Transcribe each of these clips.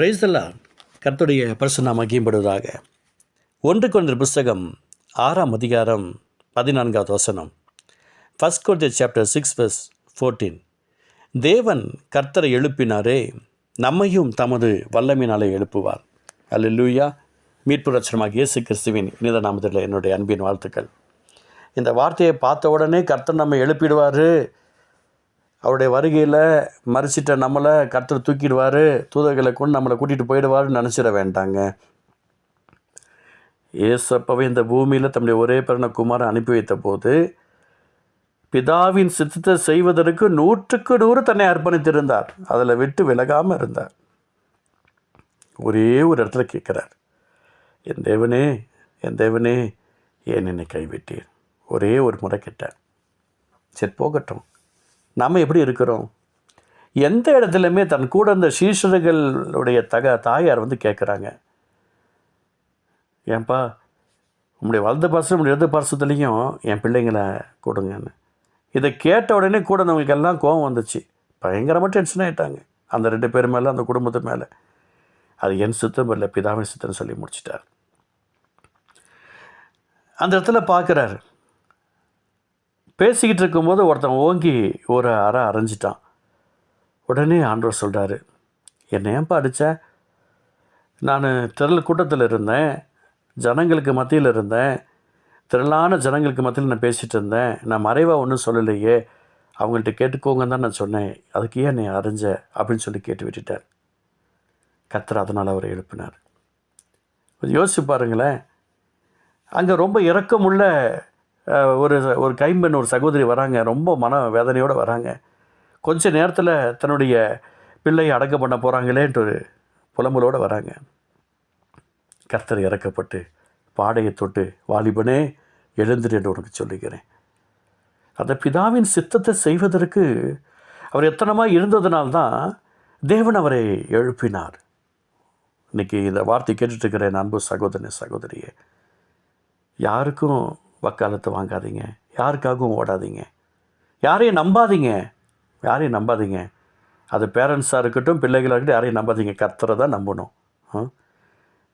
பிரைஸ்தல்லா கர்த்துடைய பரிசுனா மகிம்படுவதாக ஒன்று கொண்ட புஸ்தகம் ஆறாம் அதிகாரம் பதினான்காவது வசனம். First court chapter six verse fourteen தேவன் கர்த்தரை எழுப்பினாரே நம்மையும் தமது வல்லமினாலே எழுப்புவார். அல்ல லூயா மீட்பு ரச்சனமாக இயேசு கிறிஸ்துவின் இனித நாமத்தில் என்னுடைய அன்பின் வாழ்த்துக்கள். இந்த வார்த்தையை பார்த்த உடனே கர்த்தர் நம்ம எழுப்பிடுவார். அவருடைய வருகையில் மறிச்சிட்ட நம்மளை கர்த்தர் தூக்கிடுவார் தூதர்களை கொண்டு நம்மளை கூட்டிகிட்டு போயிடுவார்னு நினச்சிட வேண்டாங்க. ஏசப்பவே இந்த பூமியில் தம்முடைய ஒரே பிறன குமாரை அனுப்பி வைத்த போது பிதாவின் சித்தத்தை செய்வதற்கு நூற்றுக்கு நூறு தன்னை அர்ப்பணித்திருந்தார். அதில் விட்டு விலகாமல் இருந்தார். ஒரே ஒரு இடத்துல கேட்குறார் என் தேவனே என் தேவனே ஏன் என்னை கைவிட்டீர்? ஒரே ஒரு முறை கேட்டார். சரி போகட்டும். நாம் எப்படி இருக்கிறோம்? எந்த இடத்துலையுமே தன் கூட இருந்த சீஷர்களுடைய தக தாயார் வந்து கேட்குறாங்க ஏன்பா உங்களுடைய வலது பாசம் உங்களுடைய இடது பாசத்துலேயும் என் பிள்ளைங்களை கொடுங்கன்னு. இதை கேட்ட உடனே கூட நம்மளுக்கு எல்லாம் கோவம் வந்துச்சு. பயங்கரமாக டென்ஷன் ஆகிட்டாங்க அந்த ரெண்டு பேர் மேலே அந்த குடும்பத்து மேலே. அது என் சுத்தம் இல்லை பிதாவின் சுத்தம்னு சொல்லி முடிச்சிட்டார். அந்த இடத்துல பார்க்குறாரு. பேசிக்கிட்டு இருக்கும்போது ஒருத்தன் ஓங்கி ஒரு அறை அரைஞ்சிட்டான். உடனே ஆண்டவர் சொல்கிறாரு என்னை ஏன்பா அடித்த நான் திரள் கூட்டத்தில் இருந்தேன் ஜனங்களுக்கு மத்தியில் இருந்தேன் திரளான ஜனங்களுக்கு மத்தியில் நான் பேசிகிட்டு இருந்தேன் நான் மறைவாக ஒன்றும் சொல்லலையே அவங்கள்ட்ட கேட்டுக்கோங்கன்னு தான் நான் சொன்னேன். அதுக்கு ஏன் நீ அறிஞ்ச அப்படின்னு சொல்லி கேட்டு விட்டுட்டார். கத்தர் அதனால் அவரை எழுப்பினார். கொஞ்சம் யோசிச்சு பாருங்களேன். அங்கே ரொம்ப இறக்கமுள்ள ஒரு ஒரு கைம்பெண் ஒரு சகோதரி வராங்க. ரொம்ப மன வேதனையோடு வராங்க. கொஞ்ச நேரத்தில் தன்னுடைய பிள்ளையை அடக்கம் பண்ண போகிறாங்களேன்ட்டு ஒரு புலம்பலோடு வராங்க. கர்த்தர் இறக்கப்பட்டு பாடையை தொட்டு வாலிபனே எழுந்துரு என்று உனக்கு சொல்லுகிறேன் அந்த பிதாவின் சித்தத்தை செய்வதற்கு அவர் எத்தனமாக இருந்ததுனால்தான் தேவன் அவரை எழுப்பினார். இன்னைக்கு இந்த வார்த்தை கேட்டுட்ருக்கிறேன் அன்பு சகோதரன் சகோதரியே யாருக்கும் வக்காலத்தை வாங்காதீங்க. யாருக்காகவும் ஓடாதீங்க. யாரையும் நம்பாதீங்க. யாரையும் நம்பாதீங்க. அது பேரண்ட்ஸாக இருக்கட்டும் பிள்ளைகளாக இருக்கட்டும் யாரையும் நம்பாதீங்க. கர்த்தரை தான் நம்பணும். ஆ?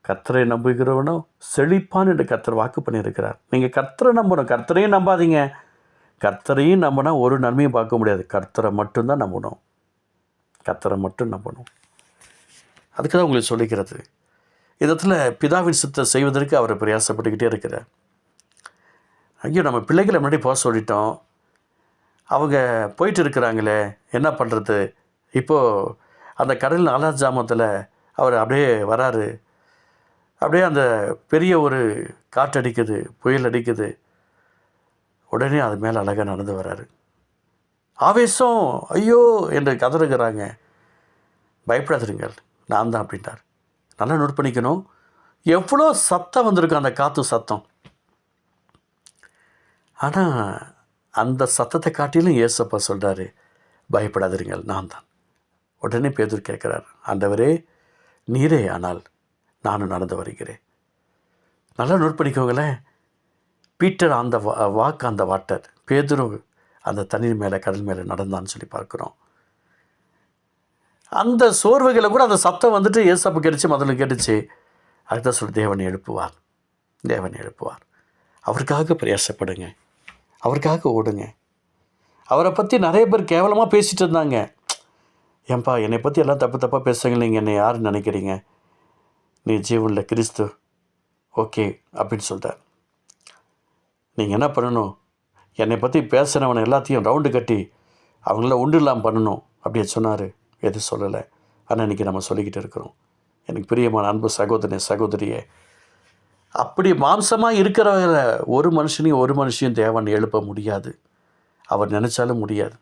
கர்த்தரை நம்புகிறவனும் செழிப்பான் என்று கர்த்தர் வாக்கு பண்ணியிருக்கிறார். நீங்கள் கர்த்தரை நம்பணும். கர்த்தரையும் நம்பாதீங்க. கர்த்தரையும் நம்பினா ஒரு நன்மையும் பார்க்க முடியாது. கர்த்தரை மட்டும்தான் நம்பணும். கர்த்தரை மட்டும் நம்பணும். அதுக்கு தான் உங்களுக்கு சொல்லிக்கிறது. இதத்தில் பிதாவின் சித்தம் செய்வதற்கு அவர் பிரயாசப்பட்டுக்கிட்டே இருக்கிறார். ஐயோ நம்ம பிள்ளைகளை முன்னாடி போக சொல்லிட்டோம். அவங்க போயிட்டு இருக்கிறாங்களே என்ன பண்ணுறது இப்போது அந்த கடல் நாலாவது ஜாமத்தில் அவர் அப்படியே வராரு. அப்படியே அந்த பெரிய ஒரு காற்றடிக்குது புயல் அடிக்குது. உடனே அது மேலே அழகாக நடந்து வராரு. ஆவேசம்! ஐயோ! என்று கதறுகிறாங்க. பயப்படாதிருங்கள் நான் தான் அப்படின்ட்டார் நல்லா நோட் பண்ணிக்கணும். எவ்வளோ சத்தம் வந்திருக்கும் அந்த காற்று சத்தம்? ஆனால் அந்த சத்தத்தை காட்டிலும் ஏசப்பா சொல்கிறாரு பயப்படாதீர்கள் நான் தான். உடனே பேதூர் கேட்குறார் ஆண்டவரே நீரே ஆனால் நானும் நடந்து வருகிறேன். நல்லா நோட் பண்ணிக்கோங்களேன். பீட்டர் அந்த வாக்கு அந்த வாட்டர் பேதுரு அந்த தண்ணீர் மேலே கடல் மேலே நடந்தான்னு சொல்லி பார்க்குறோம். அந்த சோர்வுகளை கூட அந்த சத்தம் வந்துட்டு ஏசப்பா கிடைச்சி முதல்ல கேட்டுச்சு. அதுதான் சொல்லி தேவனை எழுப்புவார் தேவனை எழுப்புவார். அவருக்காக பிரயாசப்படுங்க. அவருக்காக ஓடுங்க. அவரை பற்றி நிறைய பேர் கேவலமாக பேசிகிட்டு இருந்தாங்க. ஏன்பா என்னை பற்றி எல்லாம் தப்பு தப்பாக பேசுங்க நீங்கள் என்னை யாருன்னு நினைக்கிறீங்க? நீ ஜீவனில் கிறிஸ்து. ஓகே அப்படின்னு சொல்லிட்டார் நீங்கள் என்ன பண்ணணும்? என்னை பற்றி பேசுனவனை எல்லாத்தையும் ரவுண்டு கட்டி அவங்கள உண்டு இல்லாமல் பண்ணணும் அப்படி சொன்னார். எதுவும் சொல்லலை. ஆனால் இன்றைக்கி நம்ம சொல்லிக்கிட்டு இருக்கிறோம். எனக்கு பிரியமான அன்பு சகோதரனே சகோதரியை அப்படி மாம்சமாக இருக்கிறவங்க ஒரு மனுஷனையும் ஒரு மனுஷனையும் தேவன் எழுப்ப முடியாது. அவர் நினச்சாலும் முடியாது.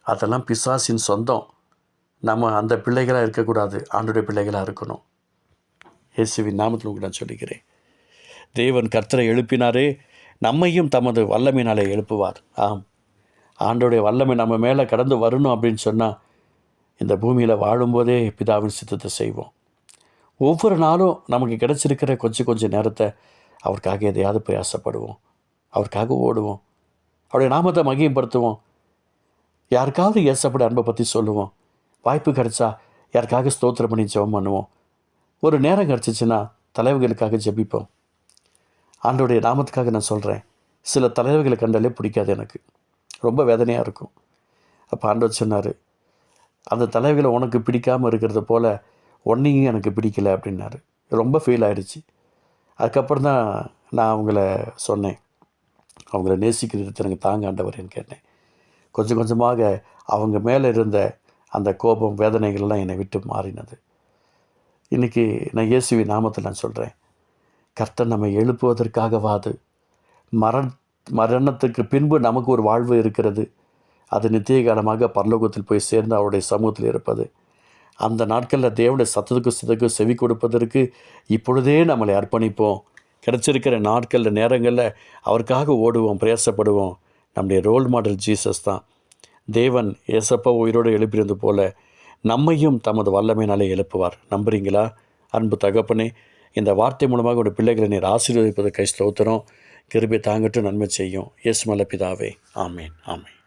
அதெல்லாம் பிசாசின் சொந்தம். நம்ம அந்த பிள்ளைகளாக இருக்கக்கூடாது. ஆண்டுடைய பிள்ளைகளாக இருக்கணும். இயேசுவின் நாமத்தில் உங்களுக்கு நான் சொல்லிக்கிறேன் தேவன் கர்த்தரை எழுப்பினாரே. நம்மையும் தமது வல்லமையினாலே எழுப்புவார். ஆம். ஆண்டோடைய வல்லமை நம்ம மேலே கடந்து வரணும் அப்படின்னு சொன்னால் இந்த பூமியில் வாழும்போதே பிதாவின் சித்தத்தை செய்வோம். ஒவ்வொரு நாளும் நமக்கு கிடைச்சிருக்கிற கொஞ்சம் கொஞ்சம் நேரத்தை அவருக்காக எதையாவது பிரயாசப்படுவோம். அவருக்காக ஓடுவோம். அவருடைய நாமத்தை மகிமைப்படுத்துவோம். யாருக்காவது ஏசப்பட அன்பை பற்றி சொல்லுவோம். வாய்ப்பு கிடைச்சா யாருக்காக ஸ்தோத்திரம் பண்ணி ஜெபம் பண்ணுவோம். ஒரு நேரம் கிடச்சிச்சின்னா தலைவர்களுக்காக ஜெபிப்போம். ஆண்டோடைய நாமத்துக்காக நான் சொல்கிறேன் சில தலைவர்களை கண்டாலே பிடிக்காது எனக்கு. ரொம்ப வேதனையாக இருக்கும். அப்போ ஆண்டவர் சொன்னார் அந்த தலைவர்களை உனக்கு பிடிக்காமல் இருக்கிறது போல் உன்னையும் எனக்கு பிடிக்கல அப்படின்னாரு. ரொம்ப ஃபீல் ஆகிடுச்சு அதுக்கப்புறம் தான் நான் அவங்கள சொன்னேன். அவங்கள நேசிக்கிறது எனக்கு தாங்க கேட்டேன். கொஞ்சம் கொஞ்சமாக அவங்க மேலே இருந்த அந்த கோபம் வேதனைகள்லாம் என்னை விட்டு மாறினது. இன்றைக்கி நான் இயேசுவி நாமத்தில் நான் சொல்கிறேன் கர்த்தர் நம்மை எழுப்புவதற்காகவாது மரண மரணத்துக்கு பின்பு நமக்கு ஒரு வாழ்வு இருக்கிறது. அது நித்திய காலமாக பரலோகத்தில் போய் சேர்ந்து அவருடைய சமூகத்தில் இருப்பது. அந்த நாட்களில் தேவனுடைய சத்தத்துக்கு சத்துக்கு செவி கொடுப்பதற்கு இப்பொழுதே நம்மளை அர்ப்பணிப்போம். கிடச்சிருக்கிற நாட்களில் நேரங்களில் அவருக்காக ஓடுவோம் பிரயாசப்படுவோம். நம்முடைய ரோல் மாடல் ஜீசஸ் தான். தேவன் ஏசப்பா உயிரோடு எழுப்பியிருந்தது போல நம்மையும் தமது வல்லமையினாலே எழுப்புவார். நம்புறீங்களா? அன்பு தகப்பனே இந்த வார்த்தை மூலமாக ஒரு பிள்ளைகளை நீர் ஆசீர்வதிப்பதற்கை ஸ்தோத்திரம். கிருபை தாங்கட்டும் நன்மை செய்யும். எஸ் மலப்பிதாவே ஆமேன் ஆமேன்.